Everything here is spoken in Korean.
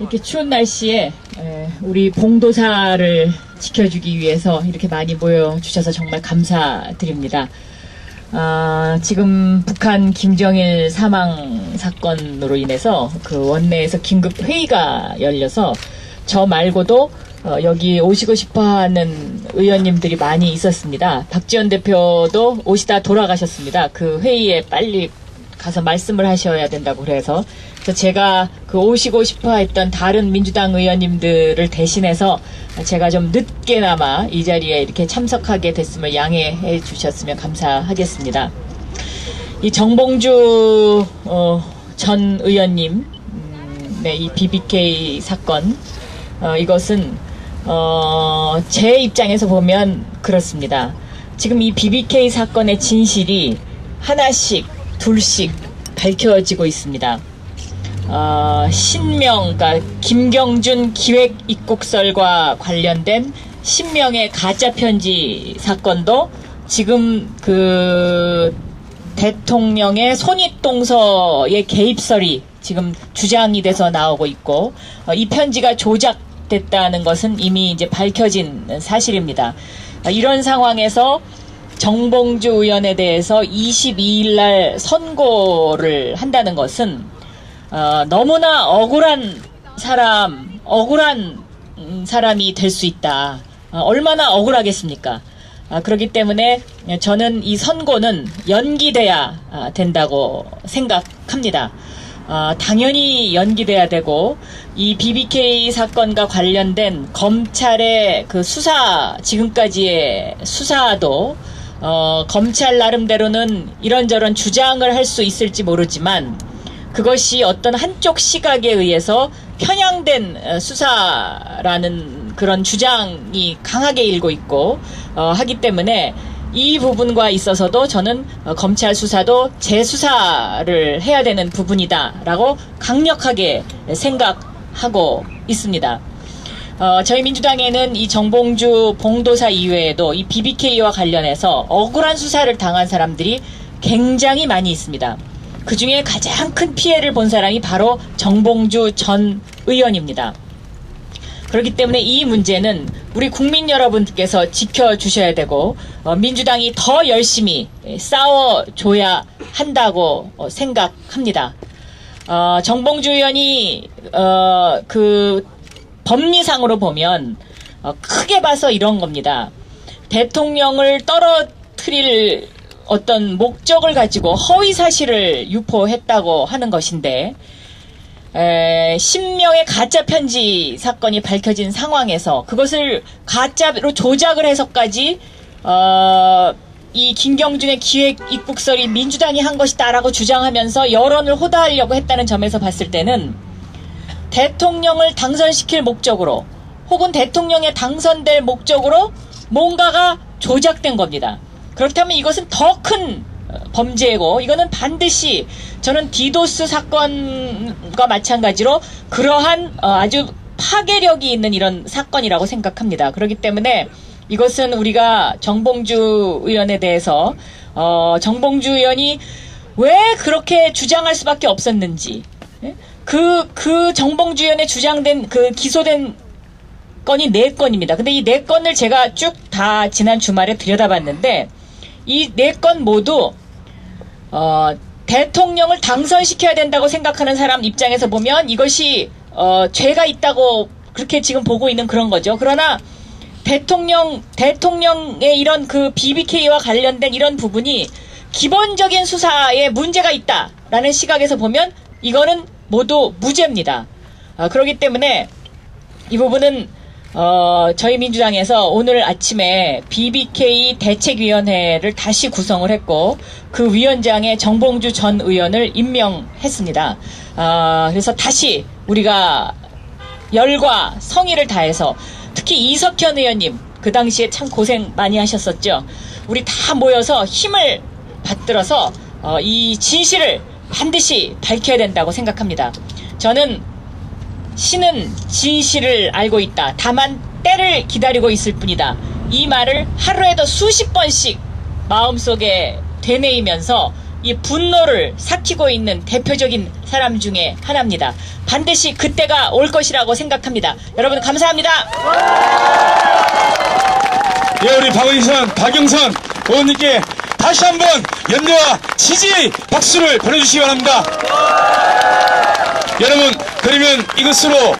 이렇게 추운 날씨에 에, 우리 봉도사를 지켜주기 위해서 이렇게 많이 모여주셔서 정말 감사드립니다. 아, 지금 북한 김정일 사망 사건으로 인해서 그 원내에서 긴급 회의가 열려서 저 말고도 어, 여기 오시고 싶어 하는 의원님들이 많이 있었습니다. 박지원 대표도 오시다 돌아가셨습니다. 그 회의에 빨리 가서 말씀을 하셔야 된다고 그래서 제가 그 오시고 싶어 했던 다른 민주당 의원님들을 대신해서 제가 좀 늦게나마 이 자리에 이렇게 참석하게 됐음을 양해해 주셨으면 감사하겠습니다. 이 정봉주 어, 전 의원님 음, 네, 이 BBK 사건 어, 이것은 어, 제 입장에서 보면 그렇습니다. 지금 이 BBK 사건의 진실이 하나씩 둘씩 밝혀지고 있습니다. 어, 신명, 그러니까 김경준 기획 입국설과 관련된 신명의 가짜 편지 사건도 지금 그 대통령의 손윗동서의 개입설이 지금 주장이 돼서 나오고 있고 어, 이 편지가 조작됐다는 것은 이미 이제 밝혀진 사실입니다. 어, 이런 상황에서 정봉주 의원에 대해서 22일 날 선고를 한다는 것은 어, 너무나 억울한 사람, 억울한 음, 사람이 될 수 있다. 어, 얼마나 억울하겠습니까? 아, 그렇기 때문에 저는 이 선고는 연기돼야 아, 된다고 생각합니다. 아, 당연히 연기돼야 되고 이 BBK 사건과 관련된 검찰의 그 수사 지금까지의 수사도 어, 검찰 나름대로는 이런저런 주장을 할 수 있을지 모르지만 그것이 어떤 한쪽 시각에 의해서 편향된 어, 수사라는 그런 주장이 강하게 일고 있고 어, 하기 때문에 이 부분과 있어서도 저는 어, 검찰 수사도 재수사를 해야 되는 부분이다라고 강력하게 생각하고 있습니다. 어, 저희 민주당에는 이 정봉주 봉도사 이외에도 이 BBK와 관련해서 억울한 수사를 당한 사람들이 굉장히 많이 있습니다. 그 중에 가장 큰 피해를 본 사람이 바로 정봉주 전 의원입니다. 그렇기 때문에 이 문제는 우리 국민 여러분께서 지켜주셔야 되고 어, 민주당이 더 열심히 싸워줘야 한다고 어, 생각합니다. 어, 정봉주 의원이 어, 그 법리상으로 보면 어, 크게 봐서 이런 겁니다. 대통령을 떨어뜨릴 어떤 목적을 가지고 허위 사실을 유포했다고 하는 것인데 에, 신명의 가짜 편지 사건이 밝혀진 상황에서 그것을 가짜로 조작을 해서까지 어, 이 김경준의 기획 입국설이 민주당이 한 것이다라고 주장하면서 여론을 호도하려고 했다는 점에서 봤을 때는 대통령을 당선시킬 목적으로 혹은 대통령에 당선될 목적으로 뭔가가 조작된 겁니다. 그렇다면 이것은 더 큰 범죄고 이거는 반드시 저는 디도스 사건과 마찬가지로 그러한 어, 아주 파괴력이 있는 이런 사건이라고 생각합니다. 그렇기 때문에 이것은 우리가 정봉주 의원에 대해서 어, 정봉주 의원이 왜 그렇게 주장할 수밖에 없었는지 예? 그, 그 정봉주 의원의 주장된 그 기소된 건이 네 건입니다. 근데 이 네 건을 제가 쭉 다 지난 주말에 들여다봤는데 이 네 건 모두 어, 대통령을 당선시켜야 된다고 생각하는 사람 입장에서 보면 이것이 어, 죄가 있다고 그렇게 지금 보고 있는 그런 거죠. 그러나 대통령 대통령의 이런 그 BBK와 관련된 이런 부분이 기본적인 수사에 문제가 있다라는 시각에서 보면 이거는 모두 무죄입니다. 어, 그렇기 때문에 이 부분은 어, 저희 민주당에서 오늘 아침에 BBK 대책위원회를 다시 구성을 했고 그 위원장에 정봉주 전 의원을 임명했습니다. 어, 그래서 다시 우리가 열과 성의를 다해서 특히 이석현 의원님 그 당시에 참 고생 많이 하셨었죠. 우리 다 모여서 힘을 받들어서 어, 이 진실을 반드시 밝혀야 된다고 생각합니다. 저는 신은 진실을 알고 있다. 다만 때를 기다리고 있을 뿐이다. 이 말을 하루에도 수십 번씩 마음속에 되뇌이면서 이 분노를 삭히고 있는 대표적인 사람 중에 하나입니다. 반드시 그때가 올 것이라고 생각합니다. 여러분 감사합니다. 예, 우리 박은선, 박영선 의원님께 다시 한번 연대와 지지 박수를 보내주시기 바랍니다. 여러분, 그러면 이것으로